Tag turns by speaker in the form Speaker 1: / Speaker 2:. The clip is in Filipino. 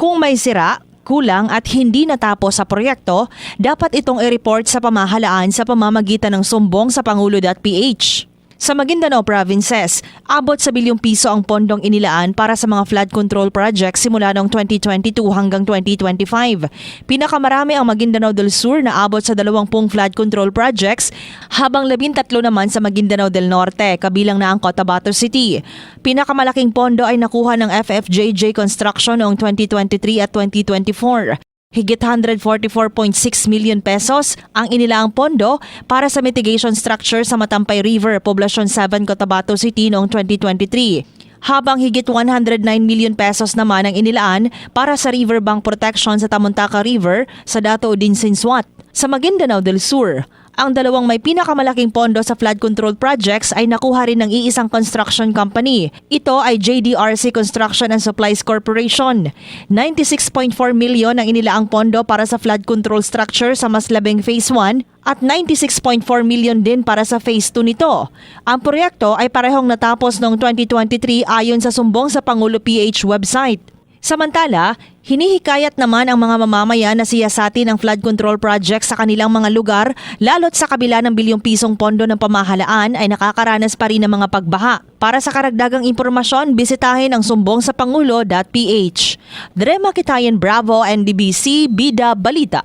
Speaker 1: Kung may sira, kulang at hindi natapos sa proyekto, dapat itong i-report sa pamahalaan sa pamamagitan ng sumbong sa pangulo.ph. Sa Maguindanao provinces, abot sa bilyong piso ang pondong inilaan para sa mga flood control projects simula noong 2022 hanggang 2025. Pinakamarami ang Maguindanao del Sur na abot sa 20 flood control projects, habang 13 naman sa Maguindanao del Norte, kabilang na ang Cotabato City. Pinakamalaking pondo ay nakuha ng FFJJ Construction noong 2023 at 2024. Higit 144.6 million pesos ang inilaang pondo para sa mitigation structure sa Matampay River, Poblasyon 7, Cotabato City noong 2023. Habang higit 109 million pesos naman ang inilaan para sa riverbank protection sa Tamuntaka River sa Dato Udin Sinswat. Sa Maguindanao del Sur, ang dalawang may pinakamalaking pondo sa flood control projects ay nakuha rin ng iisang construction company. Ito ay JDRC Construction and Supplies Corporation. 96.4 million ang inilaang pondo para sa flood control structure sa Maslabeng Phase 1 at 96.4 million din para sa Phase 2 nito. Ang proyekto ay parehong natapos noong 2023 ayon sa sumbong sa Pangulo PH website. Samantala, hinihikayat naman ang mga mamamayan na siyasatin ang flood control project sa kanilang mga lugar lalo't sa kabila ng bilyong pisong pondo ng pamahalaan ay nakakaranas pa rin ng mga pagbaha. Para sa karagdagang impormasyon, bisitahin ang sumbong sa pangulo.ph. Drema Kitayan Bravo, NDBC, Bida Balita.